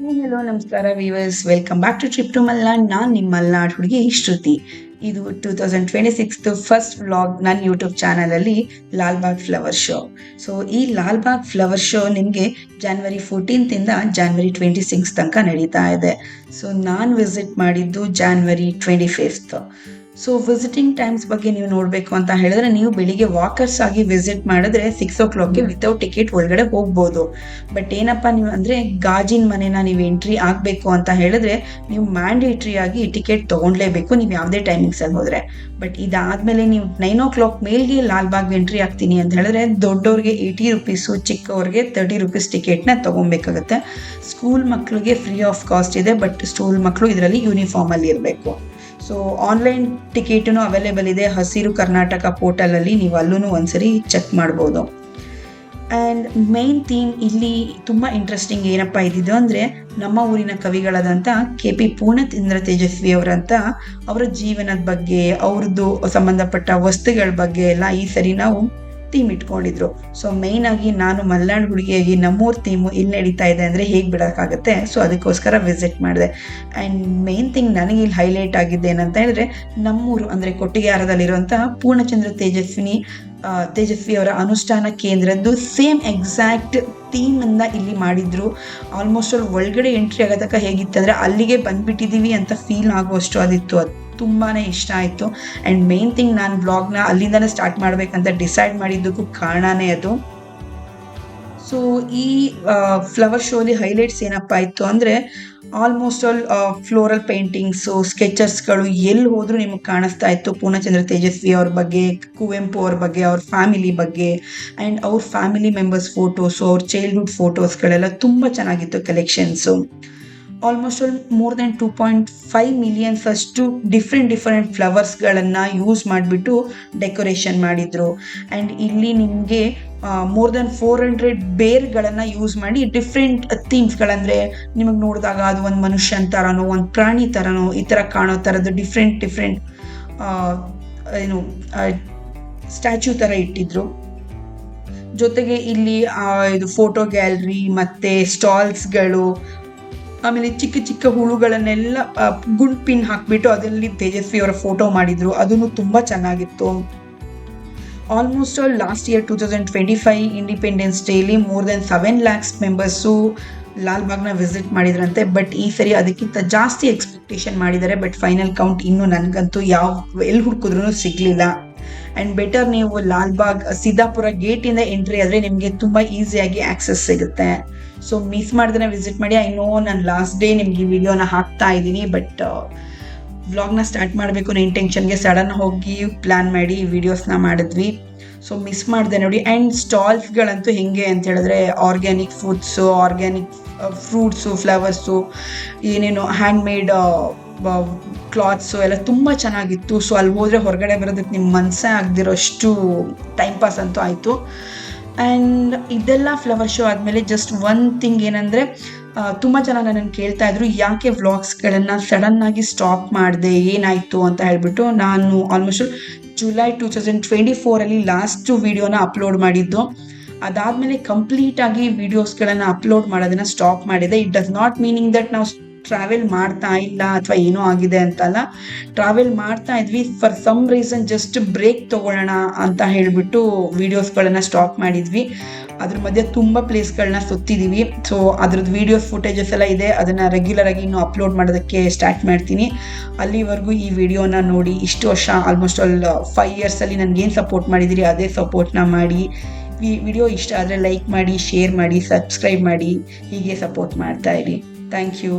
Hello ನಮಸ್ಕಾರ viewers welcome back to trip to Malnad ನಾನು ನಿಮ್ಮ ಮಲ್ನಾಡ್ ಹುಡುಗಿ ಶ್ರುತಿ. ಇದು two thousand twenty six first vlog ನನ್ನ ಯೂಟ್ಯೂಬ್ ಚಾನಲಲ್ಲಿ ಲಾಲ್ಬಾಗ್ ಫ್ಲವರ್ ಶೋ ಸೊ ಈ ಲಾಲ್ಬಾಗ್ ಫ್ಲವರ್ ಶೋ ನಿಮಗೆ ಜಾನ್ವರಿ ಫೋರ್ಟೀನ್ತಿಂದ ಜಾನ್ವರಿ ಟ್ವೆಂಟಿ ಸಿಕ್ಸ್ ತನಕ ನಡೀತಾ ಇದೆ. ಸೊ ನಾನು ವಿಸಿಟ್ ಮಾಡಿದ್ದು January twenty fifth so visiting times ಬಗ್ಗೆ ನೀವು ನೋಡಬೇಕು ಅಂತ ಹೇಳಿದ್ರೆ ನೀವು ಬೆಳಿಗ್ಗೆ ವಾಕರ್ಸ್ ಆಗಿ ವಿಸಿಟ್ ಮಾಡಿದ್ರೆ ಸಿಕ್ಸ್ ಓ ಕ್ಲಾಕ್ಗೆ ವಿತೌಟ್ ಟಿಕೆಟ್ ಒಳಗಡೆ ಹೋಗ್ಬೋದು. ಬಟ್ ಏನಪ್ಪ ನೀವು ಅಂದರೆ ಗಾಜಿನ ಮನೆನ ನೀವು ಎಂಟ್ರಿ ಆಗಬೇಕು ಅಂತ ಹೇಳಿದ್ರೆ ನೀವು ಮ್ಯಾಂಡೇಟ್ರಿ ಆಗಿ ಟಿಕೆಟ್ ತೊಗೊಂಡ್ಲೇಬೇಕು ನೀವು ಯಾವುದೇ ಟೈಮಿಂಗ್ಸಲ್ಲಿ ಹೋದರೆ. ಬಟ್ ಇದಾದಮೇಲೆ ನೀವು ನೈನ್ ಓ ಕ್ಲಾಕ್ ಮೇಲ್ಗೆ ಲಾಲ್ಬಾಗ್ ಎಂಟ್ರಿ ಆಗ್ತೀನಿ ಅಂತ ಹೇಳಿದ್ರೆ ದೊಡ್ಡವ್ರಿಗೆ ಏಯ್ಟಿ ರುಪೀಸು ಚಿಕ್ಕವ್ರಿಗೆ ತರ್ಟಿ ರುಪೀಸ್ ಟಿಕೆಟ್ನ ತೊಗೊಬೇಕಾಗತ್ತೆ. ಸ್ಕೂಲ್ ಮಕ್ಕಳಿಗೆ ಫ್ರೀ ಆಫ್ ಕಾಸ್ಟ್ ಇದೆ ಬಟ್ ಸ್ಕೂಲ್ ಮಕ್ಕಳು ಇದರಲ್ಲಿ ಯೂನಿಫಾರ್ಮಲ್ಲಿ ಇರಬೇಕು. ಸೊ ಆನ್ಲೈನ್ ಟಿಕೆಟೂ ಅವೈಲೇಬಲ್ ಇದೆ. ಹಸಿರು ಕರ್ನಾಟಕ ಪೋರ್ಟಲಲ್ಲಿ ನೀವು ಅಲ್ಲೂ ಒಂದ್ಸರಿ ಚೆಕ್ ಮಾಡ್ಬೋದು. ಆ್ಯಂಡ್ ಮೇನ್ ಥೀಮ್ ಇಲ್ಲಿ ತುಂಬ ಇಂಟ್ರೆಸ್ಟಿಂಗ್ ಏನಪ್ಪ ಇದ್ದಿದ್ದು ಅಂದರೆ, ನಮ್ಮ ಊರಿನ ಕವಿಗಳಾದಂಥ ಕೆ ಪಿ ಪೂರ್ಣಚಂದ್ರ ತೇಜಸ್ವಿ ಅವರಂತ ಅವರ ಜೀವನದ ಬಗ್ಗೆ, ಅವ್ರದ್ದು ಸಂಬಂಧಪಟ್ಟ ವಸ್ತುಗಳ ಬಗ್ಗೆ ಎಲ್ಲ ಈ ಸರಿ ನಾವು ಥೀಮ್ ಇಟ್ಕೊಂಡಿದ್ರು. ಸೊ ಮೇಯ್ನ್ ಆಗಿ ನಾನು ಮಲ್ನಾಡ್ ಹುಡುಗಿಯಾಗಿ ನಮ್ಮೂರ್ ಥೀಮು ಇಲ್ಲಿ ನಡೀತಾ ಇದೆ ಅಂದರೆ ಹೇಗೆ ಬಿಡೋಕ್ಕಾಗತ್ತೆ? ಸೊ ಅದಕ್ಕೋಸ್ಕರ ವಿಸಿಟ್ ಮಾಡಿದೆ. ಆ್ಯಂಡ್ ಮೇನ್ ಥಿಂಗ್ ನನಗೆ ಇಲ್ಲಿ ಹೈಲೈಟ್ ಆಗಿದ್ದು ಏನಂತ ಹೇಳಿದ್ರೆ, ನಮ್ಮೂರು ಅಂದರೆ ಕೊಟ್ಟಿಗೆಹಾರದಲ್ಲಿರುವಂತಹ ಪೂರ್ಣಚಂದ್ರ ತೇಜಸ್ವಿನಿ ತೇಜಸ್ವಿ ಅವರ ಅನುಷ್ಠಾನ ಕೇಂದ್ರದ್ದು ಸೇಮ್ ಎಕ್ಸಾಕ್ಟ್ ಥೀಮಿಂದ ಇಲ್ಲಿ ಮಾಡಿದ್ರು. ಆಲ್ಮೋಸ್ಟ್ ಅವ್ರು ಒಳಗಡೆ ಎಂಟ್ರಿ ಆಗೋದಕ್ಕೆ ಹೇಗಿತ್ತಂದ್ರೆ ಅಲ್ಲಿಗೆ ಬಂದ್ಬಿಟ್ಟಿದ್ದೀವಿ ಅಂತ ಫೀಲ್ ಆಗುವಷ್ಟು ಅದಿತ್ತು ಅದು. ತುಂಬಾ ಇಷ್ಟ ಆಯಿತು. ಆ್ಯಂಡ್ ಮೇನ್ ಥಿಂಗ್ ನಾನು ಬ್ಲಾಗ್ನ ಅಲ್ಲಿಂದನೇ ಸ್ಟಾರ್ಟ್ ಮಾಡಬೇಕಂತ ಡಿಸೈಡ್ ಮಾಡಿದ್ದಕ್ಕೂ ಕಾರಣನೇ ಅದು. ಸೊ ಈ ಫ್ಲವರ್ ಶೋಲಿ ಹೈಲೈಟ್ಸ್ ಏನಪ್ಪ ಇತ್ತು ಅಂದರೆ ಆಲ್ಮೋಸ್ಟ್ ಆಲ್ ಫ್ಲೋರಲ್ ಪೇಂಟಿಂಗ್ಸು ಸ್ಕೆಚರ್ಸ್ಗಳು ಎಲ್ಲಿ ಹೋದರೂ ನಿಮಗೆ ಕಾಣಿಸ್ತಾ ಇತ್ತು. ಪೂರ್ಣಚಂದ್ರ ತೇಜಸ್ವಿ ಅವ್ರ ಬಗ್ಗೆ, ಕುವೆಂಪು ಅವ್ರ ಬಗ್ಗೆ, ಅವ್ರ ಫ್ಯಾಮಿಲಿ ಬಗ್ಗೆ ಆ್ಯಂಡ್ ಅವ್ರ ಫ್ಯಾಮಿಲಿ ಮೆಂಬರ್ಸ್ ಫೋಟೋಸು ಅವ್ರ ಚೈಲ್ಡ್ಹುಡ್ ಫೋಟೋಸ್ಗಳೆಲ್ಲ ತುಂಬ ಚೆನ್ನಾಗಿತ್ತು collections almost all more than two point five millions ಅಷ್ಟು ಡಿಫ್ರೆಂಟ್ ಡಿಫ್ರೆಂಟ್ ಫ್ಲವರ್ಸ್ಗಳನ್ನು ಯೂಸ್ ಮಾಡಿಬಿಟ್ಟು ಡೆಕೋರೇಷನ್ ಮಾಡಿದರು. ಆ್ಯಂಡ್ ಇಲ್ಲಿ ನಿಮಗೆ ಮೋರ್ ದೆನ್ ಫೋರ್ ಹಂಡ್ರೆಡ್ ಬೇರ್ಗಳನ್ನು ಯೂಸ್ ಮಾಡಿ ಡಿಫ್ರೆಂಟ್ ಥೀಮ್ಸ್ಗಳಂದರೆ ನಿಮಗೆ ನೋಡಿದಾಗ ಅದು ಒಂದು ಮನುಷ್ಯನ ಥರನೋ ಒಂದು ಪ್ರಾಣಿ ಥರನೋ ಈ ಥರ ಕಾಣೋ ಥರದ್ದು ಡಿಫ್ರೆಂಟ್ ಡಿಫ್ರೆಂಟ್ ಏನು ಸ್ಟ್ಯಾಚ್ಯೂ ಥರ ಇಟ್ಟಿದ್ರು. ಜೊತೆಗೆ ಇಲ್ಲಿ ಇದು ಫೋಟೋ ಗ್ಯಾಲರಿ ಮತ್ತು ಸ್ಟಾಲ್ಸ್ಗಳು ಆಮೇಲೆ ಚಿಕ್ಕ ಚಿಕ್ಕ ಹುಳುಗಳನ್ನೆಲ್ಲ ಗುಂಡ್ ಪಿನ್ ಹಾಕ್ಬಿಟ್ಟು ಅದರಲ್ಲಿ ತೇಜಸ್ವಿ ಅವರ ಫೋಟೋ ಮಾಡಿದ್ರು. ಅದನ್ನು ತುಂಬ ಚೆನ್ನಾಗಿತ್ತು. Almost all last year two thousand twenty five independence daily more than seven lakhs members ಲಾಲ್ಬಾಗ್ನ visit ಮಾಡಿದ್ರಂತೆ. ಬಟ್ ಈ ಸರಿ ಅದಕ್ಕಿಂತ ಜಾಸ್ತಿ ಎಕ್ಸ್ಪೆಕ್ಟೇಷನ್ ಮಾಡಿದ್ದಾರೆ. ಬಟ್ ಫೈನಲ್ ಕೌಂಟ್ ಇನ್ನೂ ನನಗಂತೂ ಯಾವ, ಎಲ್ಲಿ ಹುಡುಕಿದ್ರೂ ಸಿಗಲಿಲ್ಲ. ಆ್ಯಂಡ್ ಬೆಟರ್ ನೀವು ಲಾಲ್ಬಾಗ್ ಸಿದ್ದಾಪುರ ಗೇಟಿಂದ ಎಂಟ್ರಿ ಆದರೆ ನಿಮಗೆ ತುಂಬ ಈಸಿಯಾಗಿ ಆಕ್ಸೆಸ್ ಸಿಗುತ್ತೆ. ಸೊ ಮಿಸ್ ಮಾಡಿದ್ರೆ ವಿಸಿಟ್ ಮಾಡಿ ಐ ನೋ ನಾನು ಲಾಸ್ಟ್ ಡೇ ನಿಮ್ಗೆ ಈ ವಿಡಿಯೋನ ಹಾಕ್ತಾ ಇದ್ದೀನಿ ಬಟ್ ವ್ಲಾಗ್ನ ಸ್ಟಾರ್ಟ್ ಮಾಡಬೇಕು ಅನ್ನೋ ಇಂಟೆನ್ಷನ್ಗೆ ಸಡನ್ ಹೋಗಿ ಪ್ಲ್ಯಾನ್ ಮಾಡಿ ವಿಡಿಯೋಸ್ನ ಮಾಡಿದ್ವಿ. ಸೊ ಮಿಸ್ ಮಾಡಿದೆ ನೋಡಿ ಆ್ಯಂಡ್ ಸ್ಟಾಲ್ಸ್ಗಳಂತೂ ಹೆಂಗೆ ಅಂತ ಹೇಳಿದ್ರೆ organic foods organic fruits flowers ಏನೇನು ಹ್ಯಾಂಡ್ ಮೇಡ್ ಕ್ಲಾತ್ಸು ಎಲ್ಲ ತುಂಬ ಚೆನ್ನಾಗಿತ್ತು. ಸೊ ಅಲ್ಲಿ ಹೋದರೆ ಹೊರಗಡೆ ಬರೋದಕ್ಕೆ ನಿಮ್ಮ ಮನಸ್ಸೇ ಆಗದಿರೋಷ್ಟು ಟೈಮ್ ಪಾಸ್ ಅಂತೂ ಆಯಿತು. ಆ್ಯಂಡ್ ಇದೆಲ್ಲ ಫ್ಲವರ್ ಶೋ ಆದಮೇಲೆ ಜಸ್ಟ್ ಒನ್ ಥಿಂಗ್ ಏನಂದರೆ ತುಂಬ ಜನ ನನ್ನನ್ನು ಕೇಳ್ತಾ ಇದ್ರು, ಯಾಕೆ ವ್ಲಾಗ್ಸ್ಗಳನ್ನು ಸಡನ್ನಾಗಿ ಸ್ಟಾಪ್ ಮಾಡಿದೆ? ಏನಾಯಿತು? ಅಂತ ಹೇಳ್ಬಿಟ್ಟು ನಾನು almost July two thousand twenty ಫೋರಲ್ಲಿ last ವೀಡಿಯೋನ ಅಪ್ಲೋಡ್ ಮಾಡಿದ್ದು. ಅದಾದಮೇಲೆ ಕಂಪ್ಲೀಟಾಗಿ ವೀಡಿಯೋಸ್ಗಳನ್ನು ಅಪ್ಲೋಡ್ ಮಾಡೋದನ್ನು ಸ್ಟಾಪ್ ಮಾಡಿದೆ. It does not meaning that ನಾವು ಟ್ರಾವೆಲ್ ಮಾಡ್ತಾ ಇಲ್ಲ ಅಥವಾ ಏನೋ ಆಗಿದೆ ಅಂತಲ್ಲ ಟ್ರಾವೆಲ್ ಮಾಡ್ತಾ ಇದ್ವಿ for some reason just break ತಗೊಳ್ಳೋಣ ಅಂತ ಹೇಳಿಬಿಟ್ಟು ವೀಡಿಯೋಸ್ಗಳನ್ನು ಸ್ಟಾಪ್ ಮಾಡಿದ್ವಿ. ಅದ್ರ ಮಧ್ಯೆ ತುಂಬ ಪ್ಲೇಸ್ಗಳನ್ನ ಸುತ್ತಿದ್ದೀವಿ ಸೊ ಅದ್ರದ್ದು ವೀಡಿಯೋಸ್ ಫುಟೇಜಸ್ ಎಲ್ಲ ಇದೆ. ಅದನ್ನು ರೆಗ್ಯುಲರ್ ಆಗಿ ಇನ್ನು ಅಪ್ಲೋಡ್ ಮಾಡೋದಕ್ಕೆ ಸ್ಟಾರ್ಟ್ ಮಾಡ್ತೀನಿ. ಅಲ್ಲಿವರೆಗೂ ಈ ವಿಡಿಯೋನ ನೋಡಿ ಇಷ್ಟು ವರ್ಷ ಆಲ್ಮೋಸ್ಟ್ ಆಲ್ ಫೈವ್ ಇಯರ್ಸಲ್ಲಿ ನನಗೇನು ಸಪೋರ್ಟ್ ಮಾಡಿದಿರಿ, ಅದೇ ಸಪೋರ್ಟ್ನ ಮಾಡಿ. ಈ ವಿಡಿಯೋ ಇಷ್ಟ ಆದರೆ ಲೈಕ್ ಮಾಡಿ ಶೇರ್ ಮಾಡಿ ಸಬ್ಸ್ಕ್ರೈಬ್ ಮಾಡಿ. ಹೀಗೆ ಸಪೋರ್ಟ್ ಮಾಡ್ತಾ ಇರಿ. Thank you